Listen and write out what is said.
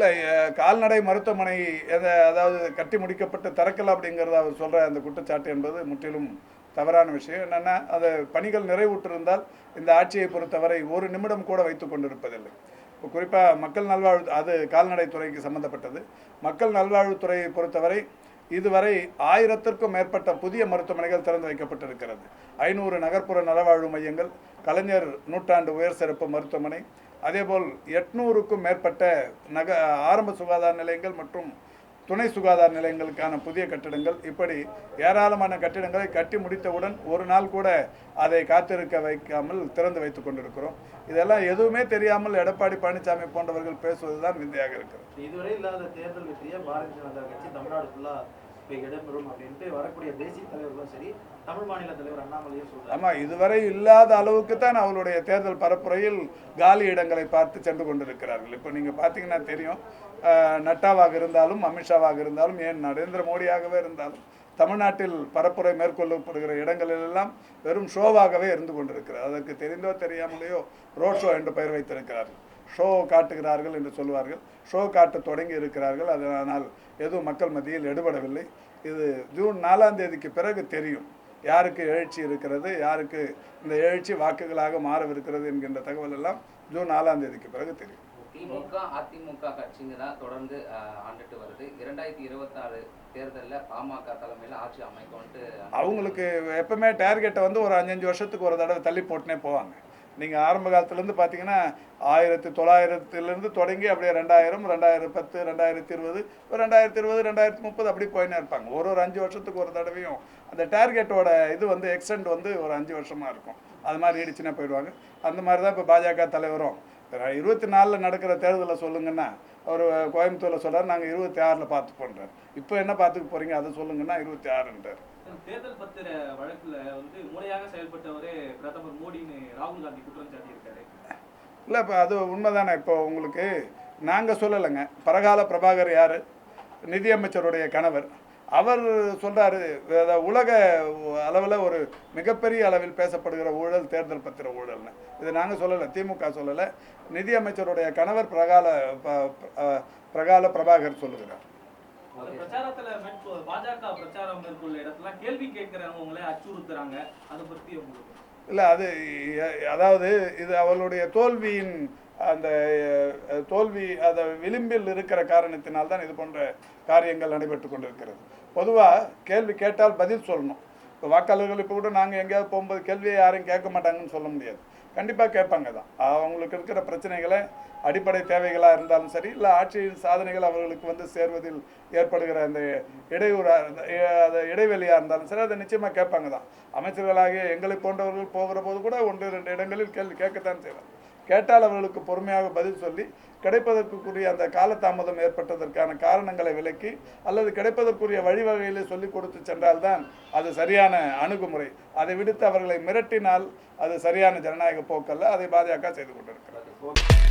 இல்லை கால்நடை மருத்துவமனை எதை அதாவது கட்டி முடிக்கப்பட்டு திறக்கல அப்படிங்கிறத அவர் சொல்கிற அந்த குற்றச்சாட்டு என்பது முற்றிலும் தவறான விஷயம். என்னென்னா அது பணிகள் நிறைவுற்றிருந்தால் இந்த ஆட்சியை பொறுத்தவரை ஒரு நிமிடம் கூட வைத்து கொண்டிருப்பதில்லை. இப்போ குறிப்பாக மக்கள் நல்வாழ்வு அது கால்நடைத்துறைக்கு சம்மந்தப்பட்டது மக்கள் நல்வாழ்வுத்துறையை பொறுத்தவரை இதுவரை ஆயிரத்திற்கும் மேற்பட்ட புதிய மருத்துவமனைகள் திறந்து வைக்கப்பட்டிருக்கிறது. ஐநூறு நகர்ப்புற நலவாழ்வு மையங்கள் கலைஞர் நூற்றாண்டு உயர் சிறப்பு மருத்துவமனை அதேபோல் எட்நூறுக்கும் மேற்பட்ட நக ஆரம்ப சுகாதார நிலையங்கள் மற்றும் துணை சுகாதார நிலையங்களுக்கான புதிய கட்டிடங்கள். இப்படி ஏராளமான கட்டிடங்களை கட்டி முடித்தவுடன் ஒரு நாள் கூட அதை காத்திருக்க வைக்காமல் திறந்து வைத்துக் கொண்டிருக்கிறோம். இதெல்லாம் எதுவுமே தெரியாமல் எடப்பாடி பழனிசாமி போன்றவர்கள் பேசுவதுதான் விந்தையாக இருக்கிறது. இதுவரை இல்லாத தேர்தல் வெற்றியை பாரதிய ஜனதா கட்சி தமிழ்நாடு ஃபுல்லாக இடம்பெறும் அப்படின்ட்டு வரக்கூடிய தேசிய தலைவர்களும் சரி தமிழ் மாநில தலைவர் அண்ணாமலையும் சொல்றாரு. இதுவரை இல்லாத அளவுக்கு தான் அவருடைய தேர்தல் பரப்புரையில் காலி இடங்களை பார்த்து சென்று கொண்டிருக்கிறார்கள். இப்போ நீங்க பார்த்தீங்கன்னா தெரியும் நட்டாவாக இருந்தாலும் அமித்ஷாவாக இருந்தாலும் ஏன் நரேந்திர மோடியாகவே இருந்தாலும் தமிழ்நாட்டில் பரப்புரை மேற்கொள்ளப்படுகிற இடங்களிலெல்லாம் வெறும் ஷோவாகவே இருந்து கொண்டிருக்கிறார். அதற்கு தெரிந்தோ தெரியாமலேயோ ரோட் ஷோ என்று பெயர் வைத்திருக்கிறார்கள். ஷோ காட்டுகிறார்கள் என்று சொல்வார்கள் ஷோ காட்ட தொடங்கி இருக்கிறார்கள். அதனால் எதுவும் மக்கள் மத்தியில் எடுபடவில்லை. இது ஜூன் நாலாம் தேதிக்கு பிறகு தெரியும். யாருக்கு எழுச்சி இருக்கிறது யாருக்கு இந்த எழுச்சி வாக்குகளாக மாறவிருக்கிறது என்கின்ற தகவல் எல்லாம் ஜூன் நாலாம் தேதிக்கு பிறகு தெரியும். திமுக அதிமுக கட்சிங்க தான் தொடர்ந்து ஆண்டுட்டு வருது. இரண்டாயிரத்தி இருபத்தாறு தேர்தலில் பாமக தலைமையில் ஆட்சி அமைக்கும்ட்டு அவங்களுக்கு எப்பவுமே டார்கெட்டை வந்து ஒரு அஞ்சஞ்சு வருஷத்துக்கு ஒரு தடவை தள்ளி போட்டுனே போவாங்க. நீங்கள் ஆரம்ப காலத்துலேருந்து பார்த்தீங்கன்னா ஆயிரத்தி தொள்ளாயிரத்துலேருந்து தொடங்கி அப்படியே ரெண்டாயிரம் ரெண்டாயிரம் பத்து ரெண்டாயிரத்தி இருபது ஒரு ரெண்டாயிரத்தி இருபது ரெண்டாயிரத்தி முப்பது அப்படி போயினே இருப்பாங்க. ஒரு ஒரு அஞ்சு வருஷத்துக்கு ஒரு தடவையும் அந்த டார்கெட்டோட இது வந்து எக்ஸ்டெண்ட் வந்து ஒரு அஞ்சு வருஷமாக இருக்கும். அது மாதிரி நீடிச்சுனே போயிடுவாங்க. அந்த மாதிரி தான் இப்போ பாஜக தலைவரும். இருபத்தி நாலில் நடக்கிற தேர்தலில் சொல்லுங்கன்னா அவர் கோயம்புத்தூரில் சொல்கிறார் நாங்கள் இருபத்தி ஆறில் பார்த்து பண்ணுறாரு இப்போ என்ன பார்த்துக்க போகிறீங்க அதை சொல்லுங்கன்னா இருபத்தி ஆறுன்றார். தேர்தல் பத்திர வழக்குல வந்து முறையாக செயல்பட்டவரே பிரதமர் மோடின்னு ராகுல் காந்தி குற்றம் சாட்டியிருக்காரு. இல்லை இப்போ அது உண்மைதானே? இப்போ உங்களுக்கு நாங்கள் சொல்லலைங்க. பரகால பிரபாகர் யார்? நிதியமைச்சருடைய கணவர். அவர் சொல்கிறாரு உலக அளவில் ஒரு மிகப்பெரிய அளவில் பேசப்படுகிற ஊழல் தேர்தல் பத்திர ஊழல்னு. இது நாங்கள் சொல்லலை திமுக சொல்லலை. நிதியமைச்சருடைய கணவர் பிரகால பிரகால பிரபாகர் சொல்லுகிறார். பிரச்சாரத்துல பாஜக பிரச்சாரம் மேற்கொள்ள இடத்துல கேள்வி கேட்கிறவங்களே அச்சுறுத்துறாங்க. அதை பத்தி உங்களுக்கு. இல்லை அது அதாவது இது அவர்களுடைய தோல்வியின் அந்த தோல்வி அந்த விளிம்பில் இருக்கிற காரணத்தினால் தான் இது போன்ற காரியங்கள் நடைபெற்று கொண்டிருக்கிறது. பொதுவாக கேள்வி கேட்டால் பதில் சொல்லணும். இப்போ வாக்காளர்கள் இப்போ கூட நாங்கள் எங்கேயாவது போகும்போது கேள்வியை யாரும் கேட்க மாட்டாங்கன்னு சொல்ல முடியாது. கண்டிப்பாக கேட்பாங்க தான். அவங்களுக்கு இருக்கிற பிரச்சனைகளை அடிப்படை தேவைகளாக இருந்தாலும் சரி இல்லை ஆட்சியின் சாதனைகள் அவர்களுக்கு வந்து சேர்வதில் ஏற்படுகிற அந்த இடையூறாக இருந்த அந்த இடைவெளியாக இருந்தாலும் சரி அதை நிச்சயமாக கேட்பாங்க தான். அமைச்சர்களாகிய எங்களை போன்றவர்கள் போகிற போது கூட ஒன்று ரெண்டு இடங்களில் கேள்வி கேட்கத்தான் செய்வாங்க கேட்டால் அவர்களுக்கு பொறுமையாக பதில் சொல்லி கிடைப்பதற்குரிய அந்த காலதாமதம் ஏற்பட்டதற்கான காரணங்களை விளக்கி அல்லது கிடைப்பதற்குரிய வழிவகையிலே சொல்லிக் கொடுத்து சென்றால்தான் அது சரியான அணுகுமுறை. அதை விடுத்து அவர்களை மிரட்டினால் அது சரியான ஜனநாயக போக்கல்ல. அதை பாஜக செய்து கொண்டிருக்கிறது.